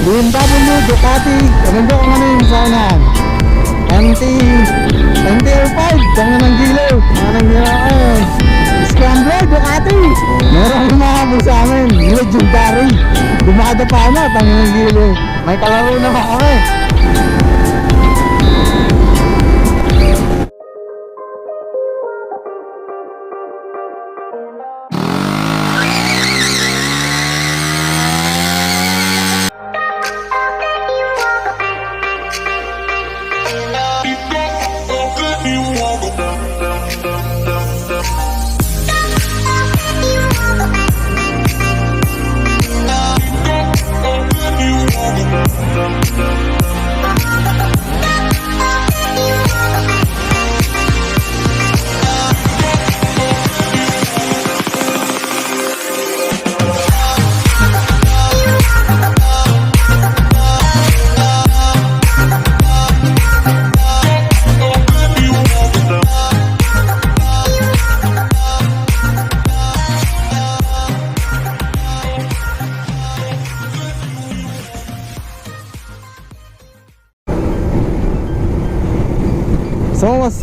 BMW, Ducati, ba kung ano yung sa unahan? MT, MT-05, tanga ng giliw, mga nang giliw, Scrambler, Ducati, meron humahabol sa amin, legendary, dumada pa na, tanga ng giliw, may kalaro na ba kami?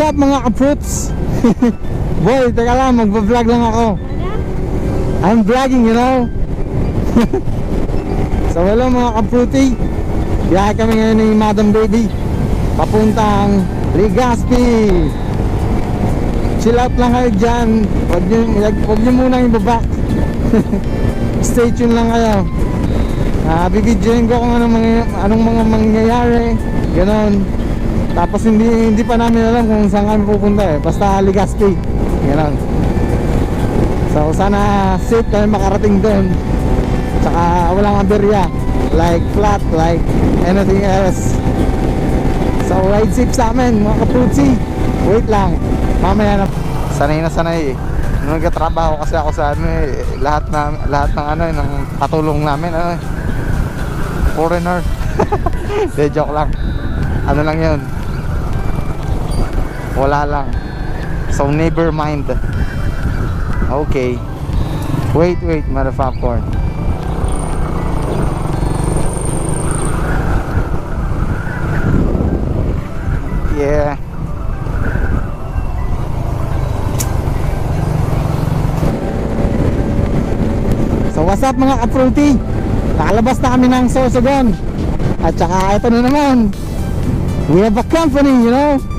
Up mga ka-fruits? Boy, teka lang, magpa-vlog lang ako. I'm vlogging, you know? so hello mga ka-fruity. Biyahe kami ngayon ni Madam Baby. Papuntang Legazpi. Chill out lang kayo dyan. Huwag nyo, huwag- nyo munang ibaba. Stay tuned lang kayo. Ah, bibidyoin ko kung anong mga, anong mga mangyayari. Ganon. Tapos hindi hindi pa namin alam kung saan kami pupunta eh. Basta Legazpi. Ganon. So sana safe kami makarating doon. Tsaka walang aberya. Like flat, like anything else. So ride safe sa amin mga kaputsi. Wait lang. Mamaya na. Sanay na sanay eh. Nung nagkatrabaho kasi ako sa ano eh, lahat na lahat ng ano eh, ng katulong namin ano eh, foreigner. De joke lang. Ano lang 'yun. Wala lang. So never mind. Okay. Wait, wait, motherfucker. Yeah. So what's up mga kapruti? Nakalabas na kami ng Sorsogon. At saka ito na naman. We have a company, you know?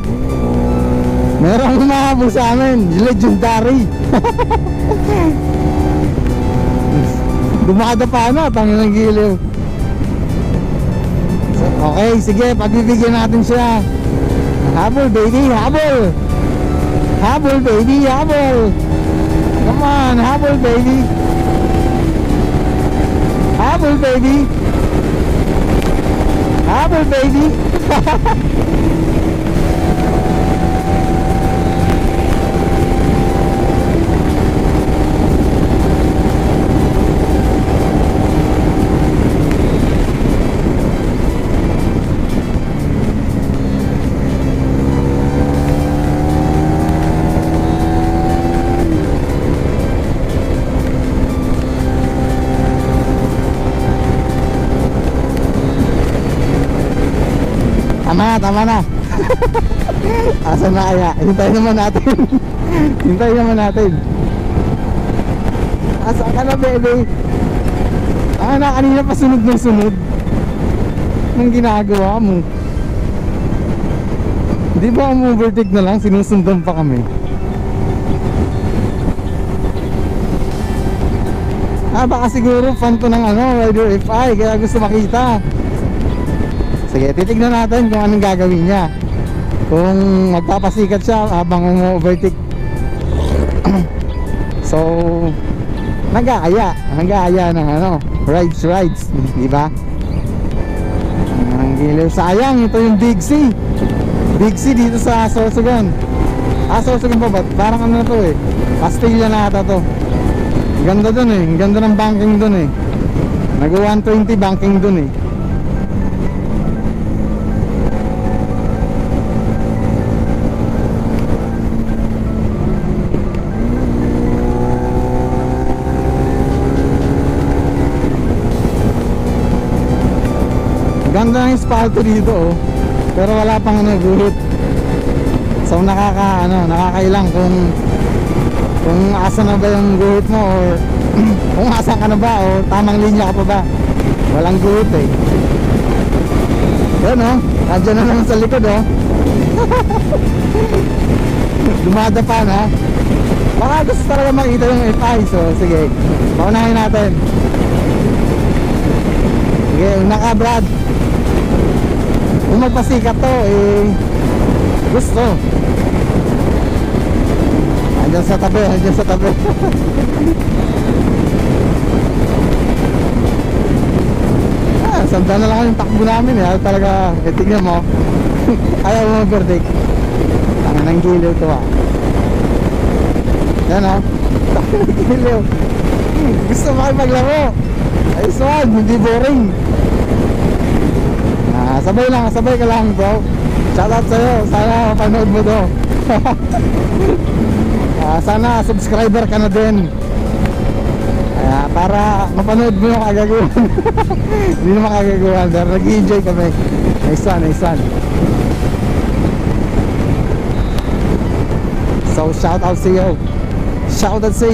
Merong humahabol sa amin, legendary. Dumada pa na, tangin ng giliw. Okay, sige, pagbibigyan natin siya. Habol, baby, habol. Habol, baby, habol. Come on, habol, baby. Habol, baby. Habol, baby. Tama na, tama na. Asan na kaya? Hintayin naman natin. Hintayin naman natin. Asa ka na, baby? Ah, na, kanina pa sunod ng sunod. Anong ginagawa mo? Di ba ang overtake na lang, sinusundan pa kami. Ah, baka siguro fan to ng ano, Rider FI, kaya gusto makita. Sige, titignan natin kung anong gagawin niya. Kung magpapasikat siya habang umu-overtake. so, nag-aaya. Nag-aaya ng ano, rides, rides. Di ba? Ang giliw. Sayang, ito yung Big C. Big C dito sa Sorsogon. Ah, Sorsogon pa ba? Parang ano to eh. Castilla na ata to. Ganda dun eh. Ganda ng banking dun eh. Nag-120 banking dun eh. Ganda ng espalto dito oh. Pero wala pang ano, guhit. So nakaka ano, nakakailang kung kung asa na ba yung guhit mo or kung asan ka na ba o tamang linya ka pa ba. Walang guhit eh. Yan oh, nandiyan na naman sa likod oh. Dumada pa na. Baka gusto talaga makita yung FI. So sige, paunahin natin. Sige, una ka Brad. Kung magpasikat to, eh, gusto. Andiyan sa tabi, andiyan sa tabi. ah, sanda na lang yung takbo namin eh. Talaga, eh, tignan mo. Ayaw mo mag-overtake. Ang nang giliw to ah. Yan oh. Ang giliw. Gusto mo kayo maglaro. Ay, swag, hindi boring. Sabay lang, sabay ka lang bro. Shoutout sa'yo, sana mapanood mo to. Ah, sana subscriber ka na din. Kaya para mapanood mo yung kagagawan. Hindi naman kagagawan, pero nag-enjoy kami. Nice one, nice one. So shout out sa iyo. Shout out sa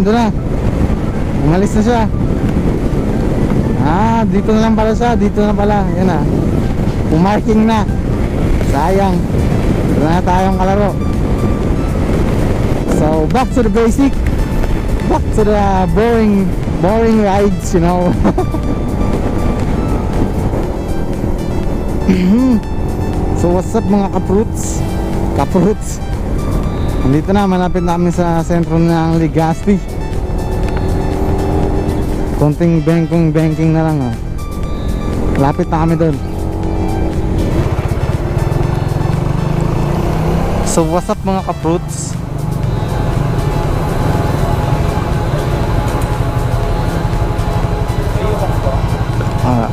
iyo. Ano na. Umalis na siya. Ah, dito na lang pala siya. Dito na pala. Yan na. Pumarking na. Sayang. Wala na tayong kalaro. So, back to the basic. Back to the boring, boring rides, you know. so, what's up mga kapruts? Kapruts. Nandito na, malapit na kami sa sentro ng Legazpi. Konting banking banking na lang oh. Lapit na kami doon. So what's up mga kapruts? Ah.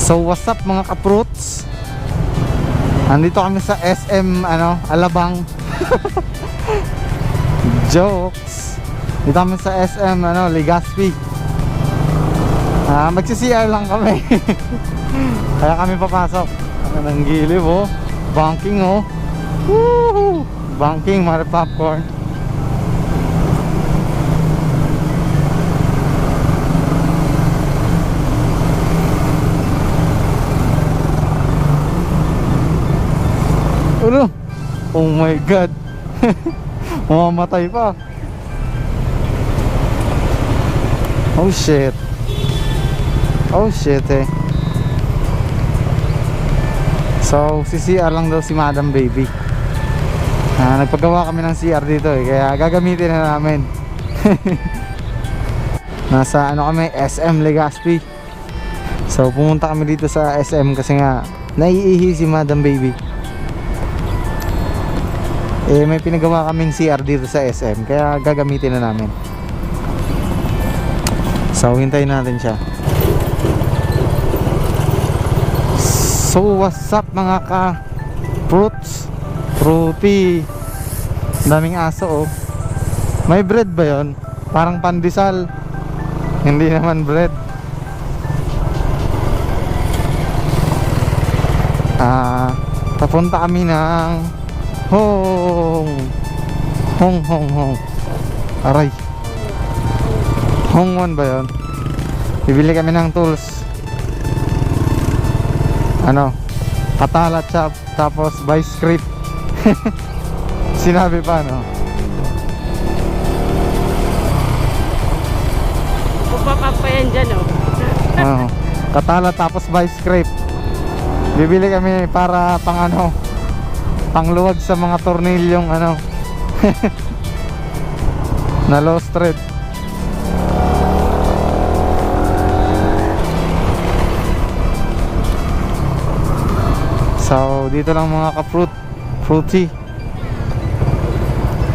So what's up mga kapruts? Nandito kami sa SM ano, Alabang. Jokes. Dito kami sa SM ano, Legazpi. Ah, magsi-CR lang kami. Kaya kami papasok. Ano ng oh. Banking oh. Woo! Banking, mga popcorn. Ano? Oh my god. Mamamatay pa. Oh shit. Oh shit eh. So, si CR lang daw si Madam Baby. Ah, nagpagawa kami ng CR dito eh, kaya gagamitin na namin. Nasa ano kami, SM Legazpi. So, pumunta kami dito sa SM kasi nga naiihi si Madam Baby. Eh, may pinagawa kaming CR dito sa SM, kaya gagamitin na namin. So, hintayin natin siya. So, what's up mga ka fruits? Fruity. Daming aso oh. May bread ba yon? Parang pandesal. Hindi naman bread. Ah, papunta kami ng Hong Hong Hong Hong Aray Hongwon ba yon? Bibili kami ng tools. Ano? Katala chop Tapos by script. Sinabi pa no? Pupapap pa yan dyan, oh. ano, Katala tapos by script. Bibili kami para pang ano Pangluwag sa mga tornilyong ano. Na lost thread Dito lang mga ka-fruit Fruity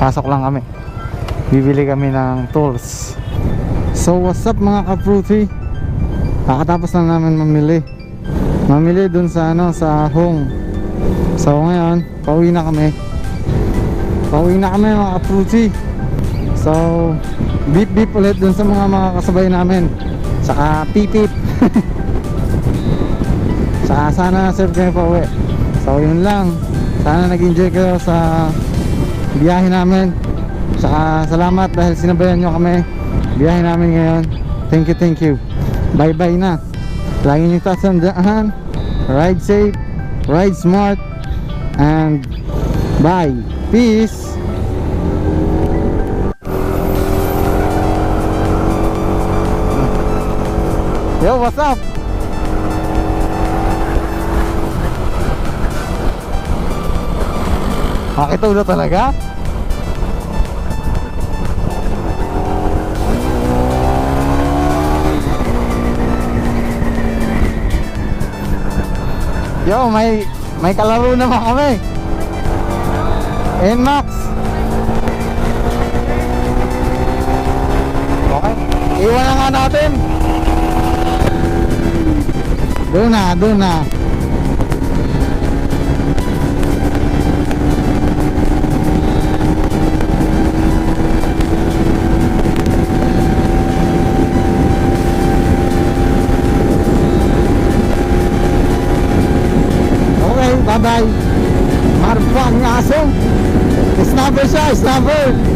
Pasok lang kami Bibili kami ng tools So what's up mga ka-fruity? Kakatapos lang namin mamili. Mamili dun sa ano sa home. So ngayon, pauwi na kami. Pauwi na kami mga ka-fruity. So beep beep ulit dun sa mga mga kasabay namin. Saka pip pip. Saka sana safe kayo pa. So yun lang. Sana nag-enjoy kayo sa biyahe namin. Saka salamat dahil sinabayan nyo kami. Biyahe namin ngayon. Thank you, thank you. Bye bye na. Lagi nyo tatandaan. Ride safe. Ride smart. And bye. Peace. Yo, what's up? Makitulo talaga? Yo, may may kalaro naman kami. Nmax. Okay. Iwan na nga natin. Doon na, doon na. Okay, bye-bye.